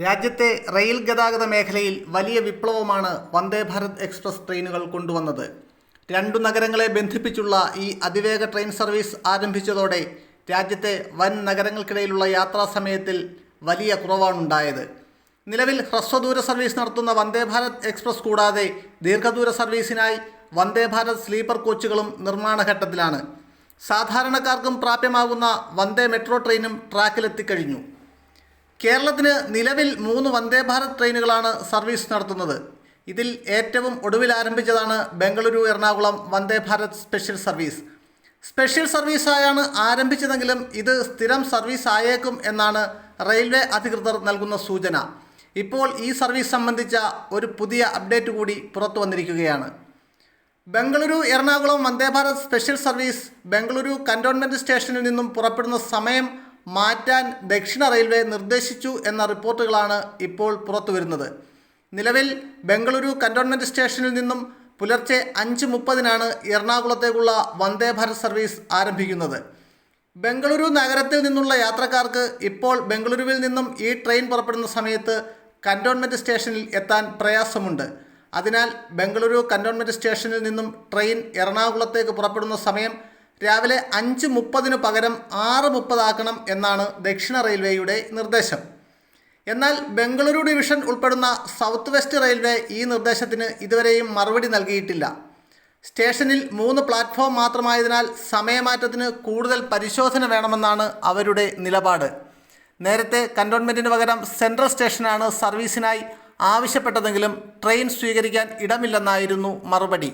രാജ്യത്തെ റെയിൽ ഗതാഗത മേഖലയിൽ വലിയ വിപ്ലവമാണ് വന്ദേ ഭാരത് എക്സ്പ്രസ് ട്രെയിനുകൾ കൊണ്ടുവന്നത്. രണ്ടു നഗരങ്ങളെ ബന്ധിപ്പിച്ചുള്ള ഈ അതിവേഗ ട്രെയിൻ സർവീസ് ആരംഭിച്ചതോടെ രാജ്യത്തെ വൻ നഗരങ്ങൾക്കിടയിലുള്ള യാത്രാ സമയത്തിൽ വലിയ കുറവാണുണ്ടായത്. നിലവിൽ ഹ്രസ്വദൂര സർവീസ് നടത്തുന്ന വന്ദേ ഭാരത് എക്സ്പ്രസ് കൂടാതെ ദീർഘദൂര സർവീസിനായി വന്ദേ ഭാരത് സ്ലീപ്പർ കോച്ചുകളും നിർമ്മാണഘട്ടത്തിലാണ്. സാധാരണക്കാർക്കും പ്രാപ്യമാകുന്ന വന്ദേ മെട്രോ ട്രെയിനും ട്രാക്കിലെത്തിക്കഴിഞ്ഞു. കേരളത്തിന് നിലവിൽ മൂന്ന് വന്ദേ ഭാരത് ട്രെയിനുകളാണ് സർവീസ് നടത്തുന്നത്. ഇതിൽ ഏറ്റവും ഒടുവിൽ ആരംഭിച്ചതാണ് Bengaluru Ernakulam Vande Bharat special service. Special സർവീസായാണ് ആരംഭിച്ചതെങ്കിലും ഇത് സ്ഥിരം സർവീസ് ആയേക്കും എന്നാണ് റെയിൽവേ അധികൃതർ നൽകുന്ന സൂചന. ഇപ്പോൾ ഈ സർവീസ് സംബന്ധിച്ച ഒരു പുതിയ അപ്ഡേറ്റ് കൂടി പുറത്തു വന്നിരിക്കുകയാണ്. Bengaluru Ernakulam Vande Bharat special service Bengaluru cantonment സ്റ്റേഷനിൽ നിന്നും പുറപ്പെടുന്ന സമയം മാറ്റാൻ ദക്ഷിണ റെയിൽവേ നിർദ്ദേശിച്ചു എന്ന റിപ്പോർട്ടുകളാണ് ഇപ്പോൾ പുറത്തുവരുന്നത്. നിലവിൽ ബംഗളൂരു കന്റോൺമെന്റ് സ്റ്റേഷനിൽ നിന്നും പുലർച്ചെ അഞ്ച് മുപ്പതിനാണ് എറണാകുളത്തേക്കുള്ള വന്ദേ ഭാരത് സർവീസ് ആരംഭിക്കുന്നത്. ബംഗളൂരു നഗരത്തിൽ നിന്നുള്ള യാത്രക്കാർക്ക് ഇപ്പോൾ ബംഗളൂരുവിൽ നിന്നും ഈ ട്രെയിൻ പുറപ്പെടുന്ന സമയത്ത് കന്റോൺമെന്റ് സ്റ്റേഷനിൽ എത്താൻ പ്രയാസമുണ്ട്. അതിനാൽ ബംഗളൂരു കന്റോൺമെന്റ് സ്റ്റേഷനിൽ നിന്നും ട്രെയിൻ എറണാകുളത്തേക്ക് പുറപ്പെടുന്ന സമയം രാവിലെ അഞ്ച് മുപ്പതിന് പകരം ആറ് മുപ്പതാക്കണം എന്നാണ് ദക്ഷിണ റെയിൽവേയുടെ നിർദ്ദേശം. എന്നാൽ ബംഗളൂരു ഡിവിഷൻ ഉൾപ്പെടുന്ന സൗത്ത് വെസ്റ്റ് റെയിൽവേ ഈ നിർദ്ദേശത്തിന് ഇതുവരെയും മറുപടി നൽകിയിട്ടില്ല. സ്റ്റേഷനിൽ മൂന്ന് പ്ലാറ്റ്ഫോം മാത്രമായതിനാൽ സമയമാറ്റത്തിന് കൂടുതൽ പരിശോധന വേണമെന്നാണ് അവരുടെ നിലപാട്. നേരത്തെ കന്റോൺമെന്റിന് പകരം സെൻട്രൽ സ്റ്റേഷനാണ് സർവീസിനായി ആവശ്യപ്പെട്ടതെങ്കിലും ട്രെയിൻ സ്വീകരിക്കാൻ ഇടമില്ലെന്നായിരുന്നു മറുപടി.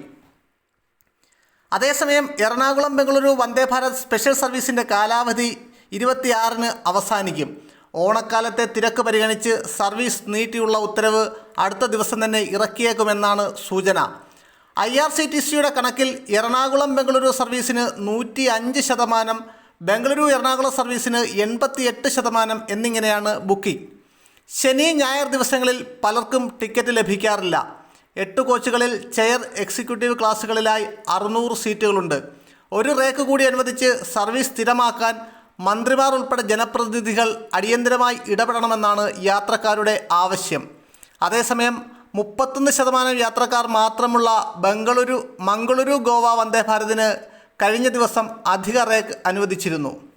അതേസമയം എറണാകുളം ബംഗളൂരു വന്ദേ ഭാരത് സ്പെഷ്യൽ സർവീസിന്റെ കാലാവധി ഇരുപത്തിയാറിന് അവസാനിക്കും. ഓണക്കാലത്തെ തിരക്ക് പരിഗണിച്ച് സർവീസ് നീട്ടിയുള്ള ഉത്തരവ് അടുത്ത ദിവസം തന്നെ ഇറക്കിയേക്കുമെന്നാണ് സൂചന. ഐ ആർ സി ടി സിയുടെ കണക്കിൽ എറണാകുളം ബംഗളൂരു സർവീസിന് നൂറ്റി അഞ്ച് ശതമാനം ബംഗളൂരു എറണാകുളം സർവീസിന് എൺപത്തിയെട്ട് ശതമാനം എന്നിങ്ങനെയാണ് ബുക്കിംഗ്. ശനി ഞായർ ദിവസങ്ങളിൽ പലർക്കും ടിക്കറ്റ് ലഭിക്കാറില്ല. എട്ട് കോച്ചുകളിൽ ചെയർ എക്സിക്യൂട്ടീവ് ക്ലാസുകളിലായി അറുന്നൂറ് സീറ്റുകളുണ്ട്. ഒരു റേക്ക് കൂടി അനുവദിച്ച് സർവീസ് സ്ഥിരമാക്കാൻ മന്ത്രിമാർ ഉൾപ്പെടെ ജനപ്രതിനിധികൾ അടിയന്തരമായി ഇടപെടണമെന്നാണ് യാത്രക്കാരുടെ ആവശ്യം. അതേസമയം മുപ്പത്തൊന്ന് ശതമാനം യാത്രക്കാർ മാത്രമുള്ള ബംഗളൂരു മംഗളൂരു ഗോവ വന്ദേ ഭാരതിന് കഴിഞ്ഞ ദിവസം അധിക റേക്ക് അനുവദിച്ചിരുന്നു.